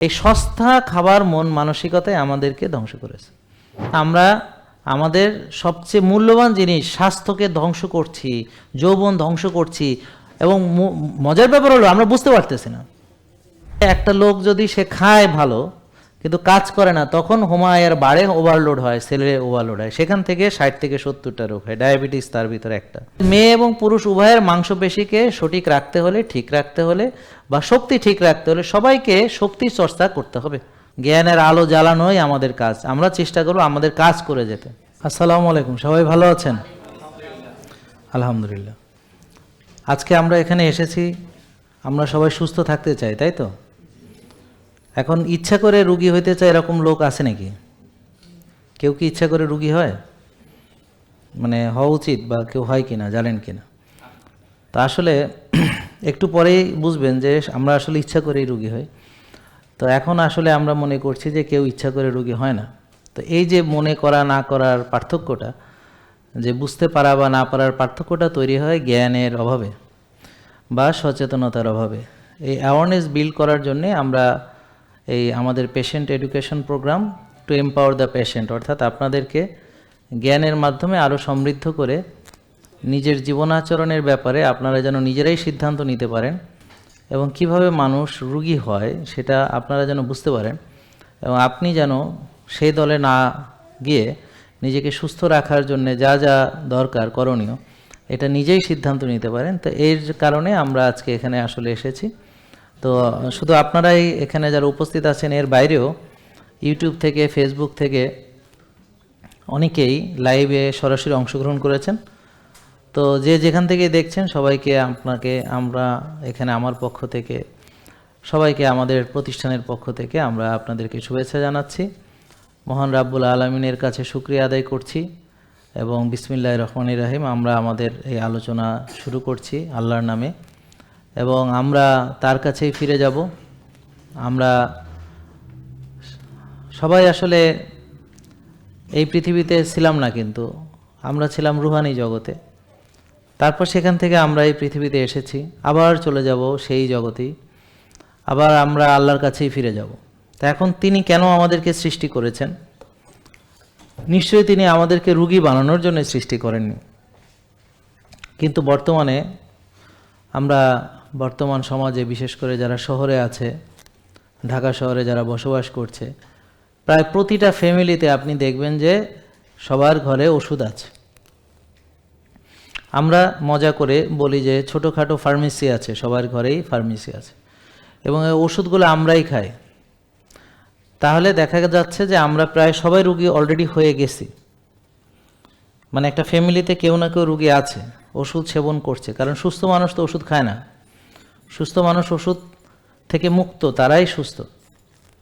এই সস্তা খাবার মন মানসিকতায় আমাদেরকে ধ্বংস করেছে। আমরা আমাদের সবচেয়ে মূল্যবান জিনিস, স্বাস্থ্যকে ধ্বংস করছি, যৌবন ধ্বংস করছি, এবং মজার ব্যাপার হলো আমরা বুঝতে পারতেছি না। একটা লোক যদি সে খায় ভালো কিন্তু কাজ করে না, তখন হোমায়ার বাড়ে ওভারলোড হয় সেলের ওভারলোড হয়। সেখান থেকে ষাট থেকে সত্তরটা রোগ হয় ডায়াবেটিস তার ভিতরে একটা। মেয়ে এবং পুরুষ উভয়ের মাংসপেশিকে সঠিক রাখতে হলে, ঠিক রাখতে হলে বা শক্তি ঠিক রাখতে হলে সবাইকে শক্তি চর্চা করতে হবে। জ্ঞানের আলো জ্বালানোই আমাদের কাজ। আমরা চেষ্টা করব আমাদের কাজ করে যেতে। আসসালামু আলাইকুম, সবাই ভালো আছেন? আলহামদুলিল্লাহ। আজকে আমরা এখানে এসেছি, আমরা সবাই সুস্থ থাকতে চাই, তাই তো? এখন ইচ্ছা করে রুগী হইতে চায় এরকম লোক আছে নাকি? কেউ কি ইচ্ছা করে রুগী হয়? মানে হওয়া উচিত বা কেউ হয় কিনা, জানেন কিনা? তা আসলে একটু পরেই বুঝবেন যে আমরা আসলে ইচ্ছা করেই রুগী হই। তো এখন আসলে আমরা মনে করছি যে কেউ ইচ্ছা করে রুগী হয় না। তো এই যে মনে করা, না করার পার্থক্যটা, যে বুঝতে পারা বা না পারার পার্থক্যটা তৈরি হয় জ্ঞানের অভাবে বা সচেতনতার অভাবে। এই অ্যাওয়ারনেস বিল্ড করার জন্যে আমরা এই আমাদের patient education program to empower the patient অর্থাৎ আপনাদেরকে জ্ঞানের মাধ্যমে আরও সমৃদ্ধ করে নিজের জীবনাচরণের ব্যাপারে আপনারা যেন নিজেরাই সিদ্ধান্ত নিতে পারেন এবং কীভাবে মানুষ রুগী হয় সেটা আপনারা যেন বুঝতে পারেন এবং আপনি যেন সেই দলে না গিয়ে নিজেকে সুস্থ রাখার জন্য যা যা দরকার করণীয়, এটা নিজেই সিদ্ধান্ত নিতে পারেন। তো এর কারণে আমরা আজকে এখানে আসলে এসেছি। তো শুধু আপনারাই এখানে যারা উপস্থিত আছেন, এর বাইরেও ইউটিউব থেকে ফেসবুক থেকে অনেকেই লাইভে সরাসরি অংশগ্রহণ করেছেন। তো যে যেখান থেকে দেখছেন, সবাইকে আপনাকে, আমরা এখানে আমার পক্ষ থেকে, সবাইকে আমাদের প্রতিষ্ঠানের পক্ষ থেকে আমরা আপনাদেরকে শুভেচ্ছা জানাচ্ছি। মহান রাব্বুল আলমিনের কাছে শুক্রিয়া আদায় করছি এবং বিসমিল্লাহ রহমান রাহিম, আমরা আমাদের এই আলোচনা শুরু করছি আল্লাহর নামে। এবং আমরা তার কাছেই ফিরে যাব। আমরা সবাই আসলে এই পৃথিবীতে ছিলাম না কিন্তু, আমরা ছিলাম রুহানি জগতে। তারপর সেখান থেকে আমরা এই পৃথিবীতে এসেছি, আবার চলে যাব সেই জগতেই, আবার আমরা আল্লাহর কাছেই ফিরে যাব। তা এখন তিনি কেন আমাদেরকে সৃষ্টি করেছেন? নিশ্চয়ই তিনি আমাদেরকে রুগী বানানোর জন্য সৃষ্টি করেননি। কিন্তু বর্তমানে আমরা বর্তমান সমাজে, বিশেষ করে যারা শহরে আছে, ঢাকা শহরে যারা বসবাস করছে, প্রায় প্রতিটা ফ্যামিলিতে আপনি দেখবেন যে সবার ঘরে ওষুধ আছে। আমরা মজা করে বলি যে ছোটোখাটো ফার্মেসি আছে, সবার ঘরেই ফার্মেসি আছে। এবং এই ওষুধগুলো আমরাই খাই। তাহলে দেখা যাচ্ছে যে আমরা প্রায় সবাই রুগী অলরেডি হয়ে গেছি। মানে একটা ফ্যামিলিতে কেউ না কেউ রুগী আছে, ওষুধ সেবন করছে, কারণ সুস্থ মানুষ তো ওষুধ খায় না। সুস্থ মানুষ ওষুধ থেকে মুক্ত, তারাই সুস্থ।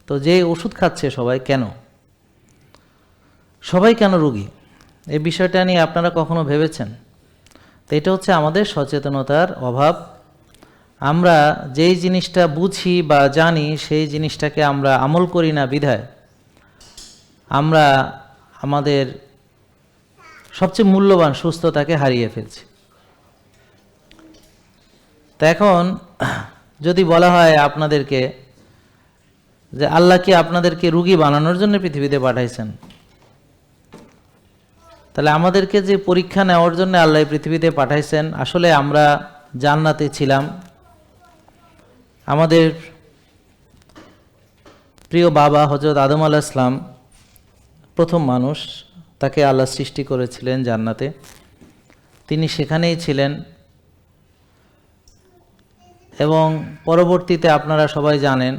তো যে ওষুধ খাচ্ছে সবাই, কেন? সবাই কেন রুগী? এই বিষয়টা নিয়ে আপনারা কখনো ভেবেছেন? তো এটা হচ্ছে আমাদের সচেতনতার অভাব। আমরা যেই জিনিসটা বুঝি বা জানি, সেই জিনিসটাকে আমরা আমল করি না বিধায়। আমরা আমাদের সবচেয়ে মূল্যবান সুস্থতাকে হারিয়ে ফেলছি। তো এখন যদি বলা হয় আপনাদেরকে যে আল্লাহ কি আপনাদেরকে রুগী বানানোর জন্য পৃথিবীতে পাঠাইছেন? তাহলে আমাদেরকে যে পরীক্ষা নেওয়ার জন্য আল্লাহ পৃথিবীতে পাঠাইছেন, আসলে আমরা জান্নাতে ছিলাম। আমাদের প্রিয় বাবা হজরত আদম আলাহ ইসলাম প্রথম মানুষ, তাকে আল্লাহ সৃষ্টি করেছিলেন জান্নাতে। তিনি সেখানেই ছিলেন। এবং পরবর্তীতে আপনারা সবাই জানেন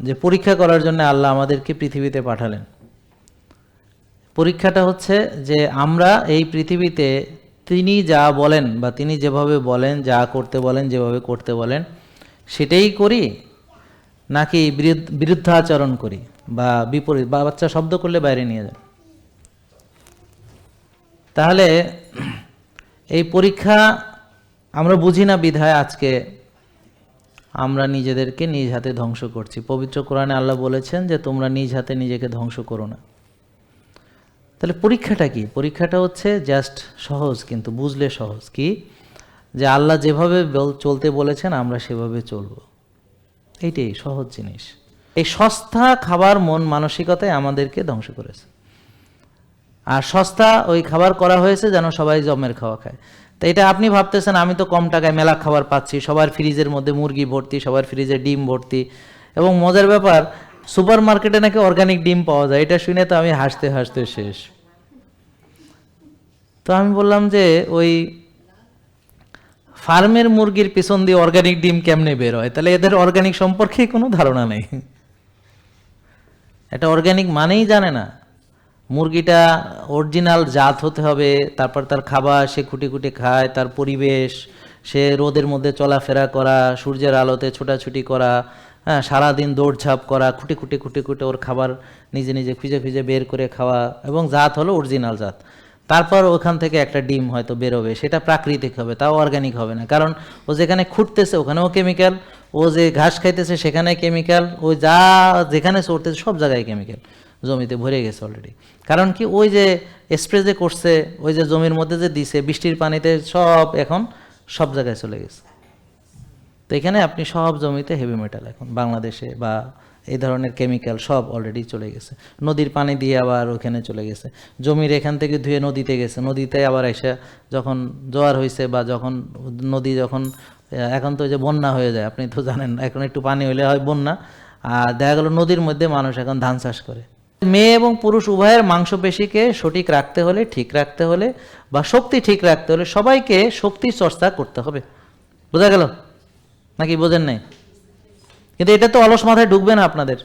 যে পরীক্ষা করার জন্য আল্লাহ আমাদেরকে পৃথিবীতে পাঠালেন। পরীক্ষাটা হচ্ছে যে আমরা এই পৃথিবীতে তিনি যা বলেন বা তিনি যেভাবে বলেন, যা করতে বলেন, যেভাবে করতে বলেন, সেটাই করি নাকি বিরুদ্ধ- বিরুদ্ধাচরণ করি বা বিপরীত, বা বাচ্চা শব্দ করলে বাইরে নিয়ে যান। তাহলে এই পরীক্ষা আমরা বুঝি না বিধায় আজকে আমরা নিজেদেরকে নিজ হাতে ধ্বংস করছি। পবিত্র কোরআনে আল্লাহ বলেছেন যে, তোমরা নিজ হাতে নিজেকে ধ্বংস করো না। তাহলে পরীক্ষাটা কি? পরীক্ষাটা হচ্ছে জাস্ট সহজ কিন্তু বুঝলে সহজ। কি? যে আল্লাহ যেভাবে চলতে বলেছেন, আমরা সেভাবে চলবো। এইটাই সহজ জিনিস। এই সস্তা খাবার মন মানসিকতায় আমাদেরকে ধ্বংস করেছে। আর সস্তা ওই খাবার করা হয়েছে যেন সবাই জমের খাওয়া খায়। তো এটা আপনি ভাবতেছেন, আমি তো কম টাকায় মেলা খাবার পাচ্ছি, সবার ফ্রিজের মধ্যে মুরগি ভর্তি, সবার ফ্রিজে ডিম ভর্তি। এবং মজার ব্যাপার সুপার মার্কেটে নাকি অর্গানিক ডিম পাওয়া যায়, এটা শুনে তো আমি হাসতে হাসতে শেষ। তো আমি বললাম যে, ওই ফার্মের মুরগির পিছন দিয়ে অর্গানিক ডিম কেমনে বের হয়? তাহলে এদের অর্গানিক সম্পর্কে কোনো ধারণা নেই। এটা অর্গানিক মানেই জানে না। মুরগিটা অরিজিনাল জাত হতে হবে, তারপর তার খাবার সে খুঁটি খুঁটি খায়, তার পরিবেশ, সে রোদের মধ্যে চলাফেরা করা, সূর্যের আলোতে ছোটাছুটি করা হ্যাঁ সারাদিন দৌড়ঝাঁপ করা, খুঁটি খুঁটি খুঁটি খুঁটি ওর খাবার নিজে নিজে খুঁজে খুঁজে বের করে খাওয়া এবং জাত হলো অরিজিনাল জাত। তারপর ওখান থেকে একটা ডিম হয়তো বেরোবে, সেটা প্রাকৃতিক হবে, তাও অর্গানিক হবে না। কারণ ও যেখানে খুঁটতেছে, ওখানেও কেমিক্যাল ও যে ঘাস খাইতেছে, সেখানে কেমিক্যাল ও যা যেখানে চড়তেছে সব জায়গায় কেমিক্যাল জমিতে ভরে গেছে অলরেডি কারণ কি, ওই যে স্প্রে যে করছে, ওই যে জমির মধ্যে যে দিছে, বৃষ্টির পানিতে সব এখন সব জায়গায় চলে গেছে। তো এখানে আপনি সব জমিতে হেভি মেটাল এখন, বাংলাদেশে বা এই ধরনের কেমিক্যাল সব অলরেডি চলে গেছে। নদীর পানি দিয়ে আবার ওখানে চলে গেছে। জমির এখান থেকে ধুয়ে নদীতে গেছে। নদীতে আবার এসে যখন জোয়ার হয়েছে বা যখন নদী যখন এখন তো যে বন্যা হয়ে যায়, আপনি তো জানেন, এখন একটু পানি হলে হয় বন্যা। আর দেখা গেলো নদীর মধ্যে মানুষ এখন ধান চাষ করে। মেয়ে এবং পুরুষ উভয়ের মাংসপেশিকে সঠিক রাখতে হলে, ঠিক রাখতে হলে বা শক্তি ঠিক রাখতে হলে সবাইকে শক্তির চর্চা করতে হবে। বোঝা গেল? নাকি বোঝেন নাই? কিন্তু এটা তো অলস মাথায় ঢুকবে না আপনাদের।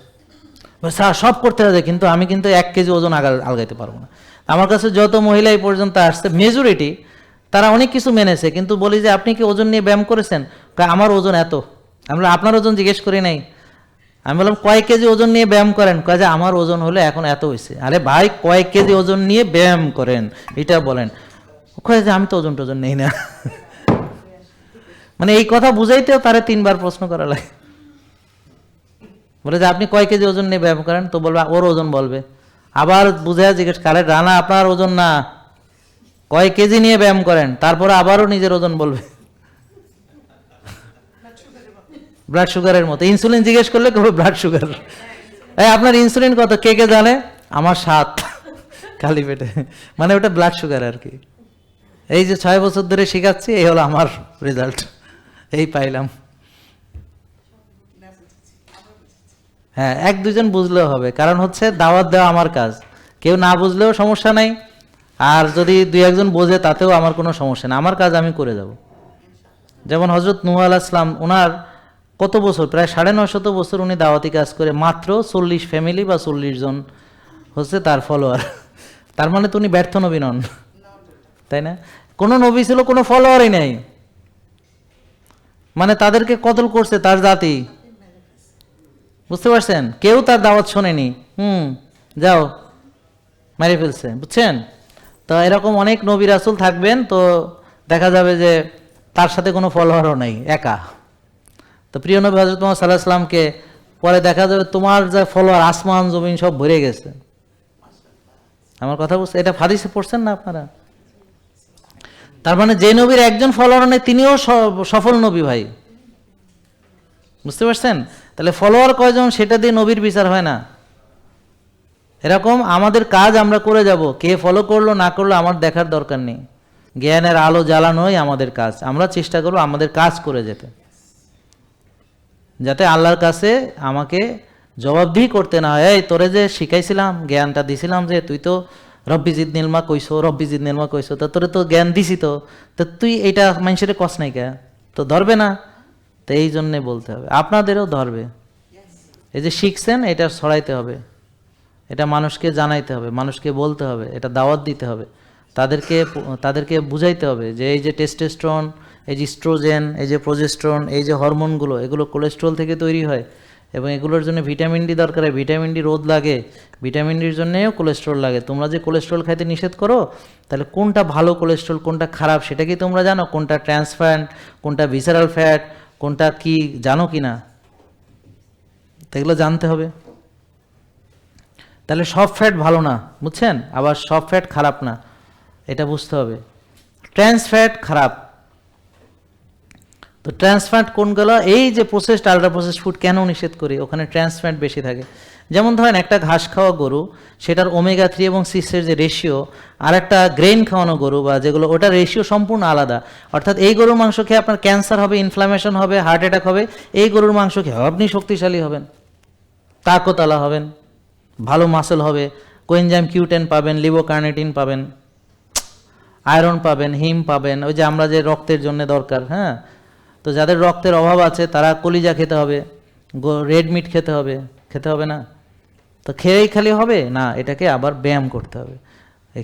স্যার, সব করতে হবে, কিন্তু আমি কিন্তু এক কেজি ওজন আগাল, আলগাইতে পারব না। আমার কাছে যত মহিলা এই পর্যন্ত আসছে মেজরিটি তারা অনেক কিছু মেনেছে, কিন্তু বলি যে, আপনি কি ওজন নিয়ে ব্যায়াম করেছেন? আমার ওজন এত। আমরা আপনার ওজন জিজ্ঞেস করি নাই। আমি বললাম, কয় কেজি ওজন নিয়ে ব্যায়াম করেন? কয় যে আমার ওজন হলে এখন এত হয়েছে আরে ভাই, কয় কেজি ওজন নিয়ে ব্যায়াম করেন? এটা বলেন। কয় যে আমি তো ওজন টোজন নেই না। মানে এই কথা বুঝাইতেও তারে তিনবার প্রশ্ন করা লাগে। বলে যে আপনি কয় কেজি ওজন নিয়ে ব্যায়াম করেন? তো বলবে, ওর ওজন বলবে। আবার বুঝে জিজ্ঞেস কারে রানা, আপনার ওজন না। কয় কেজি নিয়ে ব্যায়াম করেন? তারপরে আবারও নিজের ওজন বলবে। ব্লাড সুগারের মতো। ইনসুলিন জিজ্ঞেস করলে কবে ব্লাড সুগার এই, আপনার ইনসুলিন কত? কে কে জানে? আমার সাত। খালি পেটে। মানে ওটা ব্লাড সুগার আর কি। এই যে ছয় বছর ধরে শেখাচ্ছি, এই হলো আমার রেজাল্ট এই পাইলাম। হ্যাঁ এক দুজন বুঝলেও হবে। কারণ হচ্ছে দাওয়াত দেওয়া আমার কাজ। কেউ না বুঝলেও সমস্যা নাই। আর যদি দুই একজন বোঝে, তাতেও আমার কোনো সমস্যা নেই। আমার কাজ আমি করে যাব। যেমন হজরত নুহ আলাহিসাম ওনার কত বছর? প্রায় সাড়ে নশত বছর উনি দাওয়াতি কাজ করে মাত্র চল্লিশ ফ্যামিলি বা চল্লিশ জন হচ্ছে তার ফলোয়ার তার মানে তো উনি ব্যর্থ নবী নন। তাই না? কোনো নবী ছিল, কোনো ফলোয়ারই নেই। মানে তাদেরকে কতল করছে তার জাতি? বুঝতে পারছেন? কেউ তার দাওয়াত শোনেনি। হুম, যাও মেরে ফেলছে, বুঝছেন? তো এরকম অনেক নবী রাসুল থাকবেন, তো দেখা যাবে যে তার সাথে কোনো ফলোয়ারও নেই, একা। তো প্রিয় নবী হজরত মোহাম্মদ সাল্লাহ সাল্লামকে পরে দেখা যাবে তোমার যা ফলোয়ার আসমান, জমিন সব ভরে গেছে। আমার কথা বুঝতে এটা ফাদিসে পড়ছেন না আপনারা? তার মানে যে নবীর একজন ফলোয়ার নেই, তিনিও সফল নবী ভাই। বুঝতে পারছেন? তাহলে ফলোয়ার কয়জন সেটা দিয়ে নবীর বিচার হয় না। এরকম আমাদের কাজ আমরা করে যাব। কে ফলো করল, না করল, আমার দেখার দরকার নেই। জ্ঞানের আলো জ্বালানোই আমাদের কাজ। আমরা চেষ্টা করব আমাদের কাজ করে যেতে। যাতে আল্লাহর কাছে আমাকে জবাবদিহি করতে না হয়। এই, তোরে যে শিখাইছিলাম, জ্ঞানটা দিছিলাম যে তুই তো রব্বিজিৎ নীলমা কইছো রব্বিজিৎ নীলমা কইছো, তো তোরে তো জ্ঞান দিছি তো। তো তুই এইটা মানুষের কস নাই কে? তো ধরবে না? তো এই জন্যে বলতে হবে। আপনাদেরও ধরবে। এই যে শিখছেন, এটা ছড়াইতে হবে। এটা মানুষকে জানাইতে হবে, মানুষকে বলতে হবে, এটা দাওয়াত দিতে হবে। তাদেরকে তাদেরকে বুঝাইতে হবে যে এই যে টেস্টেস্ট্রন এই যে স্ট্রোজেন এই যে প্রোজেস্ট্রন এই যে হরমোনগুলো এগুলো কোলেস্ট্রল থেকে তৈরি হয়। এবং এগুলোর জন্য ভিটামিন ডি দরকার হয়। ভিটামিন ডি রোদ লাগে। ভিটামিন ডির জন্যেও কোলেস্ট্রল লাগে। তোমরা যে কোলেস্ট্রল খাইতে নিষেধ করো, তাহলে কোনটা ভালো কোলেস্ট্রল কোনটা খারাপ, সেটা কি তোমরা জানো? কোনটা ট্রান্সফ্যাট কোনটা ভিসারাল ফ্যাট কোনটা কি, জানো কি না? এগুলো জানতে হবে। তাহলে সব ফ্যাট ভালো না, বুঝছেন? আবার সব ফ্যাট খারাপ না। এটা বুঝতে হবে। ট্রান্স ফ্যাট খারাপ। তো ট্রান্সফ্যাট কোনগুলো? এই যে প্রসেসড আলট্রা প্রসেসড ফুড কেন নিষেধ করি? ওখানে ট্রান্সফ্যাট বেশি থাকে। যেমন ধরেন, একটা ঘাস খাওয়া গরু, সেটার ওমেগা থ্রি এবং সিক্সের যে রেশিও আর একটা গ্রেন খাওয়ানো গরু বা যেগুলো ওটার রেশিও সম্পূর্ণ আলাদা। অর্থাৎ এই গরুর মাংস খেয়ে আপনার ক্যান্সার হবে ইনফ্লামেশন হবে হার্ট অ্যাটাক হবে, এই গরুর মাংস খেয়ে আপনি শক্তিশালী হবেন। তাকতলা হবেন, ভালো মাসেল হবে কোয়েনজাইম কিউটেন পাবেন লিবোকার্নেটিন পাবেন আয়রন পাবেন হিম পাবেন, ওই যে আমরা যে রক্তের জন্য দরকার হ্যাঁ? তো যাদের রক্তের অভাব আছে, তারা কলিজা খেতে হবে রেড মিট খেতে হবে খেতে হবে না। তো খেয়েই খালি হবে? না, এটাকে আবার ব্যায়াম করতে হবে।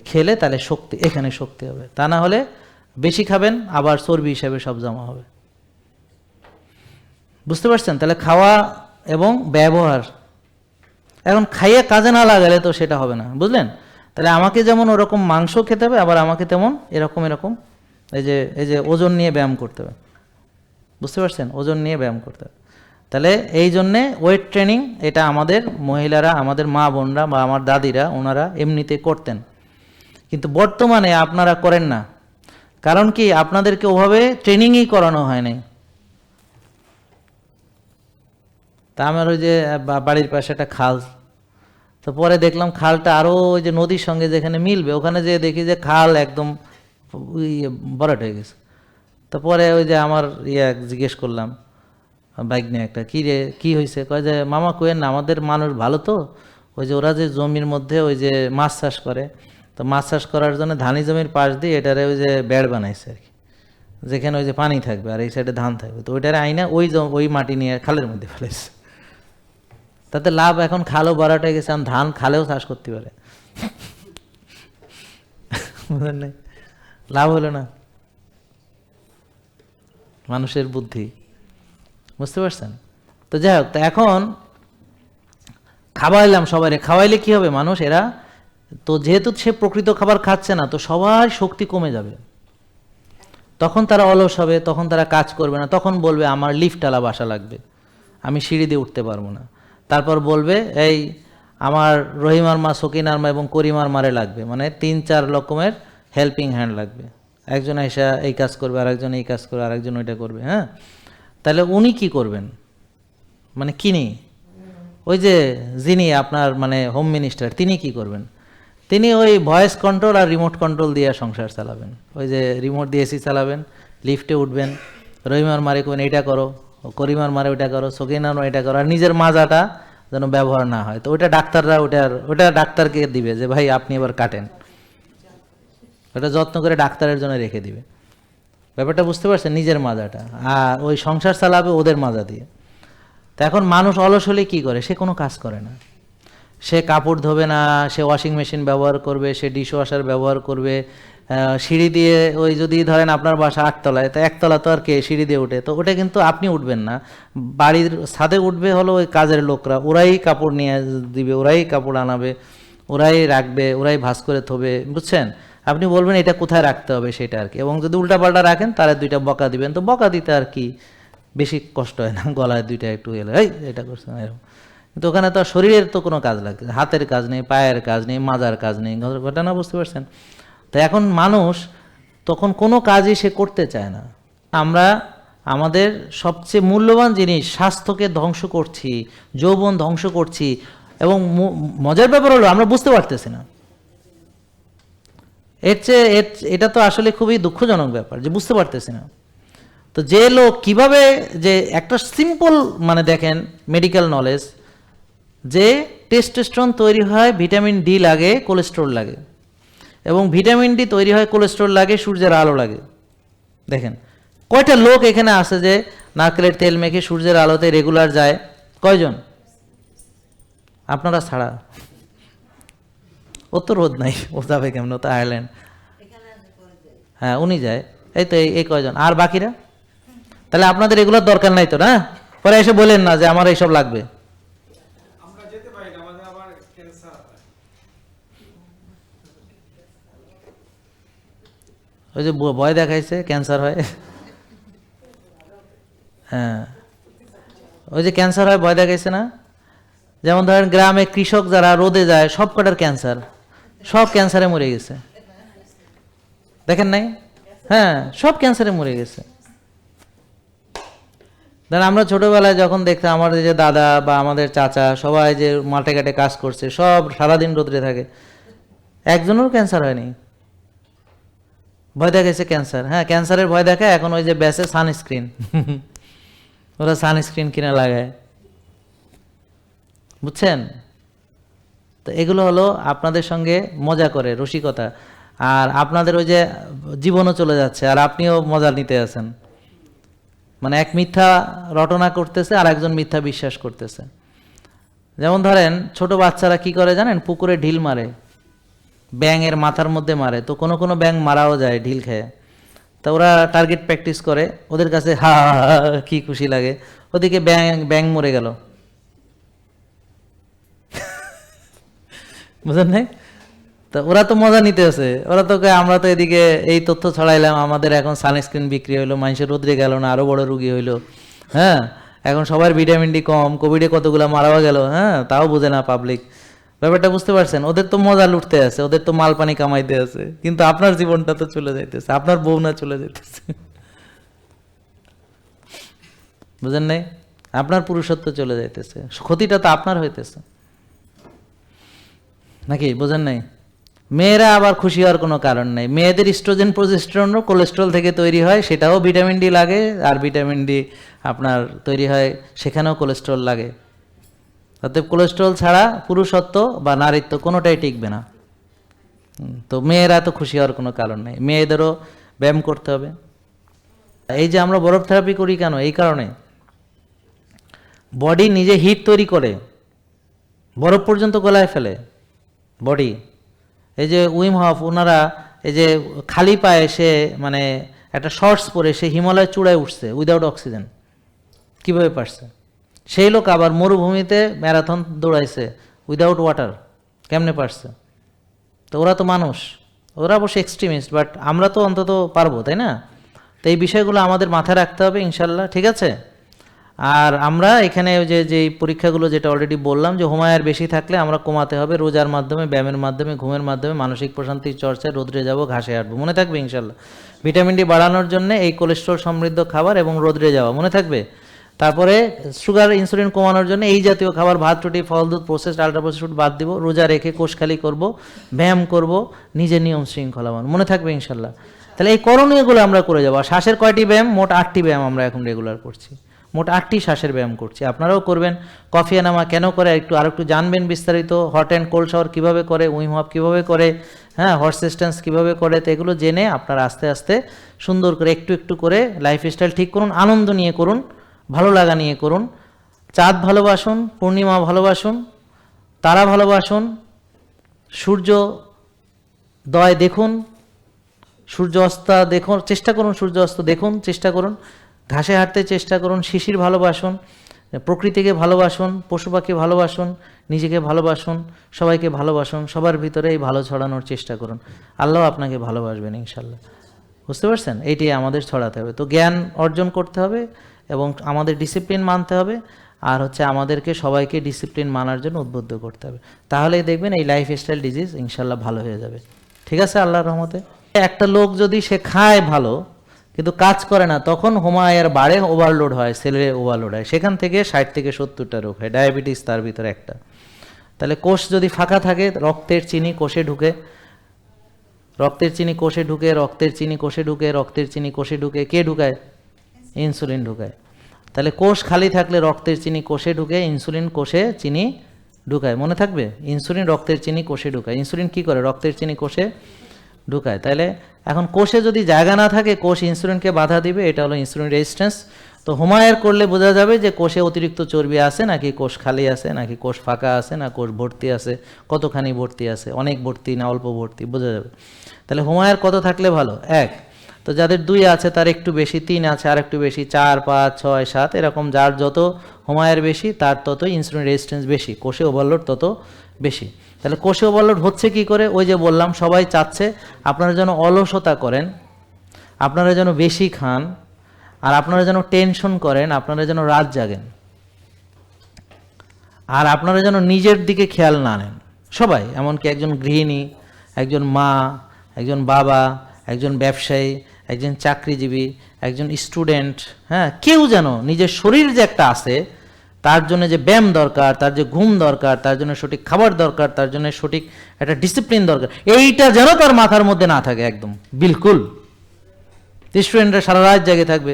খেলে তাহলে শক্তি, এখানে শক্তি হবে। তা না হলে বেশি খাবেন, আবার চর্বি হিসাবে সব জমা হবে। বুঝতে পারছেন? তাহলে খাওয়া এবং ব্যবহার। এখন খাইয়ে কাজে না লাগালে তো সেটা হবে না, বুঝলেন? তাহলে আমাকে যেমন ওরকম মাংস খেতে হবে, আবার আমাকে তেমন এরকম এরকম, এই যে এই যে ওজন নিয়ে ব্যায়াম করতে হবে। বুঝতে পারছেন? ওজন নিয়ে ব্যায়াম করতে তাহলে এই জন্যে ওয়েট ট্রেনিং এটা আমাদের মহিলারা, আমাদের মা বোনরা বা আমার দাদিরা, ওনারা এমনিতে করতেন। কিন্তু বর্তমানে আপনারা করেন না। কারণ কি? আপনাদেরকে ওভাবে ট্রেনিংই করানো হয়নি তা আমার ওই যে বাড়ির পাশে একটা খাল। তো পরে দেখলাম খালটা আরও ওই যে নদীর সঙ্গে যেখানে মিলবে, ওখানে যে দেখি যে খাল একদম ইয়ে বরাট হয়ে গেছে। তো পরে ওই যে আমার ইয়ে জিজ্ঞেস করলাম বাইক নিয়ে একটা, কী রে, কী হয়েছে কয় যে, মামা কোয়েন না, আমাদের মানুষ ভালো তো। ওই যে ওরা যে জমির মধ্যে ওই যে মাছ চাষ করে, তো মাছ চাষ করার জন্য ধানি জমির পাশ দিয়ে এটারে ওই যে বেড় বানাইছে আর কি। যেখানে ওই যে পানি থাকবে আর এই সাইডে ধান থাকবে। তো ওইটারে আইনা ওই ওই মাটি নিয়ে খালের মধ্যে ফেলেছে তাতে লাভ এখন খালও বাড়াট গেছে এখন ধান খালেও চাষ করতে পারে। লাভ হলো না। মানুষের বুদ্ধি। বুঝতে পারছেন? তো যাই হোক, তো এখন খাওয়াইলাম সবাই খাওয়াইলে কি হবে মানুষ? এরা তো যেহেতু সে প্রকৃত খাবার খাচ্ছে না, তো সবার শক্তি কমে যাবে। তখন তারা অলস হবে, তখন তারা কাজ করবে না, তখন বলবে, আমার লিফটওয়ালা বাসা লাগবে। আমি সিঁড়ি দিয়ে উঠতে পারব না। তারপর বলবে, এই আমার রহিমার মা সকিনার মা এবং করিমার মারে লাগবে। মানে তিন চার রকমের হেল্পিং হ্যান্ড লাগবে। একজন এসে এই কাজ করবে, আরেকজন এই কাজ করবে, আরেকজন ওইটা করবে হ্যাঁ? তাহলে উনি কি করবেন? মানে কিনি? ওই যে যিনি আপনার মানে হোম মিনিস্টার তিনি কি করবেন? তিনি ওই ভয়েস কন্ট্রোল আর রিমোট কন্ট্রোল দিয়ে সংসার চালাবেন। ওই যে রিমোট দিয়ে এসি চালাবেন লিফটে উঠবেন, রহিমার মারে কোন এইটা করো। করিমার মারে ওইটা করো সকিনার এটা করো, আর নিজের মাজাটা যেন ব্যবহার না হয়। তো ওইটা ডাক্তাররা ওটার ওটা ডাক্তারকে দিবে যে, ভাই, আপনি এবার কাটেন। ওটা যত্ন করে ডাক্তারের জন্য রেখে দিবে। ব্যাপারটা বুঝতে পারছেন? নিজের মাজাটা। আর ওই সংসার চালাবে ওদের মাজা দিয়ে। তো এখন মানুষ অলস হলে কী করে? সে কোনো কাজ করে না। সে কাপড় ধোবে না, সে ওয়াশিং মেশিন ব্যবহার করবে, সে ডিশ ওয়াশার ব্যবহার করবে সিঁড়ি দিয়ে ওই যদি ধরেন আপনার বাসা আটতলায়, তো একতলা তো আর কে সিঁড়ি দিয়ে উঠে? তো ওটা কিন্তু আপনি উঠবেন না। বাড়ির ছাদে উঠবে হলো ওই কাজের লোকরা। ওরাই কাপড় নিয়ে দিবে, ওরাই কাপড় আনাবে, ওরাই রাখবে, ওরাই ভাস করে থবে। বুঝছেন? আপনি বলবেন এটা কোথায় রাখতে হবে সেটা আর কি। এবং যদি উল্টাপাল্টা রাখেন, তাহলে দুইটা বকা দিবেন। তো বকা দিতে আর কি বেশি কষ্ট হয় না, গলায় দুইটা একটু এলো, এই, এটা করছে না, এরকম। কিন্তু ওখানে তো শরীরের তো কোনো কাজ লাগে, হাতের কাজ নেই, পায়ের কাজ নেই, মাজার কাজ নেই ঘটনা বুঝতে পারছেন? তো এখন মানুষ তখন কোনো কাজই সে করতে চায় না। আমরা আমাদের সবচেয়ে মূল্যবান জিনিস, স্বাস্থ্যকে ধ্বংস করছি, যৌবন ধ্বংস করছি, এবং মজার ব্যাপার হলো আমরা বুঝতে পারতেছি না। এর চেয়ে এটা তো আসলে খুবই দুঃখজনক ব্যাপার, যে বুঝতে পারতেছি না। তো যে লোক কীভাবে যে একটা সিম্পল মানে দেখেন মেডিকেল নলেজ যে টেস্টোস্টেরন তৈরি হয় ভিটামিন ডি লাগে কোলেস্ট্রল লাগে। এবং ভিটামিন ডি তৈরি হয় কোলেস্ট্রল লাগে, সূর্যের আলো লাগে। দেখেন, কয়টা লোক এখানে আছে যে নারকেলের তেল মেখে সূর্যের আলোতে রেগুলার যায়? কয়জন? আপনারা ছাড়া। ও তো রোদ নাই ও যাবে কেমন? ও তো আয়ারল্যান্ড হ্যাঁ উনি যায়। এই তো এই- কয়জন? আর বাকিরা? তাহলে আপনাদের এগুলোর দরকার নাই তো না? পরে এসে বলেন না যে আমার এইসব লাগবে। আমরা যেতে পারি না আমাদের আবার ক্যান্সার হয়। ওই যে ভয় দেখাইছে ক্যান্সার হয়। হ্যাঁ। ওই যে ক্যান্সার হয় ভয় দেখাইছে না? যেমন ধরেন গ্রামে কৃষক যারা রোদে যায় সব কটার ক্যান্সার সব ক্যান্সারে মরে গেছে। দেখেন নাই? হ্যাঁ সব ক্যান্সারে মরে গেছে। ধরেন আমরা ছোটবেলায় যখন দেখতাম আমাদের যে দাদা বা আমাদের চাচা সবাই যে মাঠে ঘাটে কাজ করছে সব সারাদিন রোদ্রে থাকে। একজনেরও ক্যান্সার হয়নি। ভয় দেখাইছে ক্যান্সার হ্যাঁ ক্যান্সারের ভয় দেখায় এখন ওই যে ব্যাসে সানস্ক্রিন ওরা সানস্ক্রিন কিনে লাগায়। বুঝছেন? তো এগুলো হলো আপনাদের সঙ্গে মজা করে রসিকতা। আর আপনাদের ওই যে জীবনও চলে যাচ্ছে আর আপনিও মজা নিতে আছেন। মানে এক মিথ্যা রটনা করতেছে আর একজন মিথ্যা বিশ্বাস করতেছে। যেমন ধরেন ছোট বাচ্চারা কি করে জানেন? পুকুরে ঢিল মারে ব্যাঙের মাথার মধ্যে মারে তো কোনো কোনো ব্যাঙ মারাও যায় ঢিল খেয়ে। তা ওরা টার্গেট প্র্যাকটিস করে ওদের কাছে হা হা, কি খুশি লাগে। ওদিকে ব্যাং ব্যাং মরে গেল। বুঝলেন নাই? তো ওরা তো মজা নিতে আছে। ওরা তো আমরা তো এদিকে এই তথ্য ছড়াইলাম, আমাদের এখন সানস্ক্রিন বিক্রি হইল, মানুষের রোদ্রে গেল না, আরও বড় রুগী হইল। হ্যাঁ এখন সবার ভিটামিন ডি কম কোভিডে কতগুলো মারাও গেল হ্যাঁ তাও বোঝে না পাবলিক ব্যাপারটা বুঝতে পারছেন? ওদের তো মজা লুটতে আছে, ওদের তো মাল পানি কামাইতে আছে। কিন্তু আপনার জীবনটা তো চলে যাইতেছে, আপনার বউ না চলে যাইতেছে। বুঝেন নাই? আপনার পুরুষত্ব চলে যাইতেছে। ক্ষতিটা তো আপনার হইতেছে। নাকি? বোঝেন নাই? মেয়েরা আবার খুশি হওয়ার কোনো কারণ নেই। মেয়েদের স্ট্রোজেন প্রজেস্ট্রনও কোলেস্ট্রল থেকে তৈরি হয়, সেটাও ভিটামিন ডি লাগে, আর ভিটামিন ডি আপনার তৈরি হয়, সেখানেও কোলেস্ট্রল লাগে। অতএব কোলেস্ট্রল ছাড়া পুরুষত্ব বা নারীত্ব কোনোটাই টিকবে না। তো মেয়েরা তো খুশি হওয়ার কোনো কারণ নেই। মেয়েদেরও ব্যায়াম করতে হবে। এই যে আমরা বরফ থেরাপি করি কেন? এই কারণে। বডি নিজে হিট তৈরি করে, বরফ পর্যন্ত গলায় ফেলে। বডি এই যে উইম হফ ওনারা এই যে খালি পায়ে সে মানে একটা শর্টস পরে সে হিমালয় চূড়ায় উঠছে উইদাউট অক্সিজেন কীভাবে পারছে? সেই লোক আবার মরুভূমিতে ম্যারাথন দৌড়াইছে উইদাউট ওয়াটার কেমনে পারছে? তো ওরা তো মানুষ। ওরা অবশ্য এক্সট্রিমিস্ট বাট আমরা তো অন্তত পারব, তাই না? তো এই বিষয়গুলো আমাদের মাথায় রাখতে হবে ইনশাল্লাহ, ঠিক আছে? আর আমরা এখানে যে যে পরীক্ষাগুলো যেটা অলরেডি বললাম, যে হোমায়ার বেশি থাকলে আমরা কমাতে হবে, রোজার মাধ্যমে, ব্যায়ামের মাধ্যমে, ঘুমের মাধ্যমে, মানসিক প্রশান্তির চর্চায় রোদ্রে যাব, ঘাসে হাঁটবো। মনে থাকবে ইনশাল্লাহ। ভিটামিন ডি বাড়ানোর জন্য এই কোলেস্ট্রল সমৃদ্ধ খাবার এবং রোদ্রে যাওয়া, মনে থাকবে? তারপরে সুগার, ইনসুলিন কমানোর জন্য এই জাতীয় খাবার, ভাত, রুটি, ফল, দুধ প্রসেসড আল্ট্রা বাদ দিব, রোজা রেখে কোষখালি করব, ব্যায়াম করব নিজের নিয়ম শৃঙ্খলা মনে থাকবে ইনশাল্লাহ। তাহলে এই করণীয়গুলো আমরা করে যাব। শ্বাসের কয়টি ব্যায়াম? মোট আটটি ব্যায়াম আমরা এখন রেগুলার করছি। মোট আটটি শ্বাসের ব্যায়াম করছি। আপনারাও করবেন। কফি এনামা কেন করে? একটু আর একটু জানবেন বিস্তারিত। হট অ্যান্ড কোল্ড শাওয়ার কীভাবে করে? উইম হপ কীভাবে করে? হ্যাঁ হর্স ডিস্টেন্স কীভাবে করে? তো এগুলো জেনে আপনারা আস্তে আস্তে সুন্দর করে একটু একটু করে লাইফস্টাইল ঠিক করুন, আনন্দ নিয়ে করুন, ভালো লাগা নিয়ে করুন। চাঁদ ভালোবাসুন, পূর্ণিমা ভালোবাসুন, তারা ভালোবাসুন, সূর্য দয় দেখুন সূর্য অস্ত দেখুন, চেষ্টা করুন সূর্য অস্ত দেখুন, চেষ্টা করুন। ঘাসে হাঁটতে চেষ্টা করুন, শিশির ভালোবাসুন, প্রকৃতিকে ভালোবাসুন পশু পাখি ভালোবাসুন, নিজেকে ভালোবাসুন, সবাইকে ভালোবাসুন, সবার ভিতরে এই ভালো ছড়ানোর চেষ্টা করুন। আল্লাহ আপনাকে ভালোবাসবেন ইনশাল্লাহ বুঝতে পারছেন? এইটাই আমাদের ছড়াতে হবে। তো জ্ঞান অর্জন করতে হবে এবং আমাদের ডিসিপ্লিন মানতে হবে আর হচ্ছে আমাদেরকে সবাইকে ডিসিপ্লিন মানার জন্য উদ্বুদ্ধ করতে হবে। তাহলেই দেখবেন এই লাইফ স্টাইল ডিজিজ ইনশাল্লাহ ভালো হয়ে যাবে। ঠিক আছে? আল্লাহর রহমতে। একটা লোক যদি সে খায় ভালো কিন্তু কাজ করে না, তখন হোমায়ার বাড়ে ওভারলোড হয় সেলে ওভারলোড হয়। সেখান থেকে ষাট থেকে সত্তরটা রোগ হয় ডায়াবেটিস তার ভিতরে একটা। তাহলে কোষ যদি ফাঁকা থাকে, রক্তের চিনি কোষে ঢুকে, রক্তের চিনি কোষে ঢুকে, রক্তের চিনি কোষে ঢুকে, রক্তের চিনি কোষে ঢুকে, কে ঢুকায়? ইনসুলিন ঢুকায়। তাহলে কোষ খালি থাকলে রক্তের চিনি কোষে ঢুকে ইনসুলিন কোষে চিনি ঢুকায়। মনে থাকবে? ইনসুলিন রক্তের চিনি কোষে ঢুকায়। ইনসুলিন কি করে? রক্তের চিনি কোষে ঢুকায়। তাহলে এখন কোষে যদি জায়গা না থাকে, কোষ ইনসুলিনকে বাধা দিবে, এটা হলো ইনসুলিন রেজিস্ট্যান্স তো হোমায়ের করলে বোঝা যাবে যে কোষে অতিরিক্ত চর্বি আছে, নাকি কোষ খালি আছে, নাকি কোষ ফাঁকা আছে, না কোষ ভর্তি আছে, কতখানি ভর্তি আছে, অনেক ভর্তি না অল্প ভর্তি, বোঝা যাবে। তাহলে হোমায়ের কত থাকলে ভালো? এক। তো যাদের দুই আছে, তার একটু বেশি, তিন আছে, আর একটু বেশি, চার, পাঁচ, ছয়, সাত, এরকম যার যত হোমায়ের বেশি, তার তত ইনসুলিন রেজিস্ট্যান্স বেশি, কোষে ওভারলোড তত বেশি। তাহলে কোষে ওভারলোড হচ্ছে কি করে? ওই যে বললাম, সবাই চাচ্ছে আপনারা যেন অলসতা করেন, আপনারা যেন বেশি খান, আর আপনারা যেন টেনশন করেন, আপনারা যেন রাত জাগেন, আর আপনারা যেন নিজের দিকে খেয়াল না নেন। সবাই, এমনকি একজন গৃহিণী, একজন মা, একজন বাবা, একজন ব্যবসায়ী, একজন চাকরিজীবী, একজন স্টুডেন্ট হ্যাঁ কেউ যেন নিজের শরীর যে একটা আছে তার জন্য যে ব্যায়াম দরকার তার যে ঘুম দরকার তার জন্য সঠিক খাবার দরকার তার জন্য সঠিক একটা ডিসিপ্লিন দরকার এইটা যেন তার মাথার মধ্যে না থাকে একদম। বিলকুল। স্টুডেন্টরা সারা রাত জাগে থাকবে।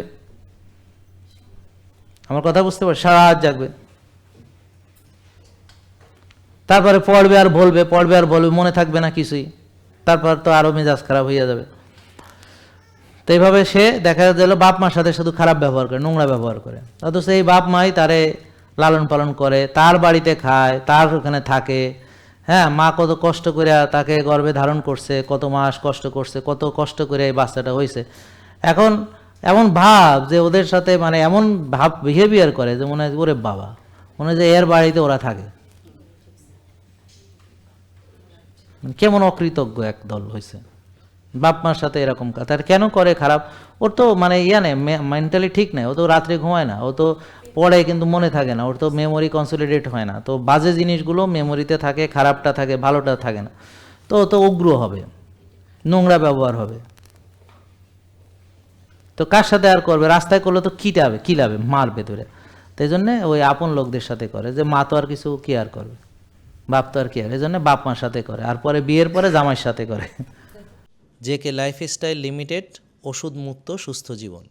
আমার কথা বুঝতে পারছি? সারা রাত জাগবে। তারপরে পড়বে আর বলবে পড়বে আর বলবে মনে থাকবে না কিছুই। তারপর তো আরও মেজাজ খারাপ হয়ে যাবে। তো এইভাবে সে দেখা গেল বাপ মার সাথে শুধু খারাপ ব্যবহার করে নোংরা ব্যবহার করে। অথচ এই বাপ মাই তারে লালন পালন করে, তার বাড়িতে খায়, তার ওখানে থাকে। হ্যাঁ মা কত কষ্ট করে তাকে গর্ভে ধারণ করছে, কত মাস কষ্ট করছে, কত কষ্ট করে এই বাচ্চাটা হয়েছে। এখন এমন ভাব যে ওদের সাথে মানে এমন ভাব বিহেভিয়ার করে যে মনে হয়, ওরে বাবা। মনে হয় যে এর বাড়িতে ওরা থাকে। মানে কেমন অকৃতজ্ঞ এক দল হয়েছে। বাপ মার সাথে এরকম তার কেন করে খারাপ? ওর তো মানে ইয়া নেই মেন্টালি ঠিক নেই, ও তো রাত্রে ঘুমায় না, ও তো পড়ে কিন্তু মনে থাকে না, ওর তো মেমোরি কনসলিডেট হয় না। তো বাজে জিনিসগুলো মেমোরিতে থাকে, খারাপটা থাকে, ভালোটা থাকে না। তো তো উগ্র হবে, নোংরা ব্যবহার হবে। তো কার সাথে আর করবে? রাস্তায় করলে তো কী যাবে কী লাবে মারবে ধরে। তাই জন্যে ওই আপন লোকদের সাথে করে, যে মা তো আর কিছু কি আর করবে? বাপ তো আর কি আর, এই জন্য বাপ মার সাথে করে, আর পরে বিয়ের পরে জামাইয়ের সাথে করে। জে কে লাইফস্টাইল লিমিটেড ওষুধ মুক্ত সুস্থ জীবন।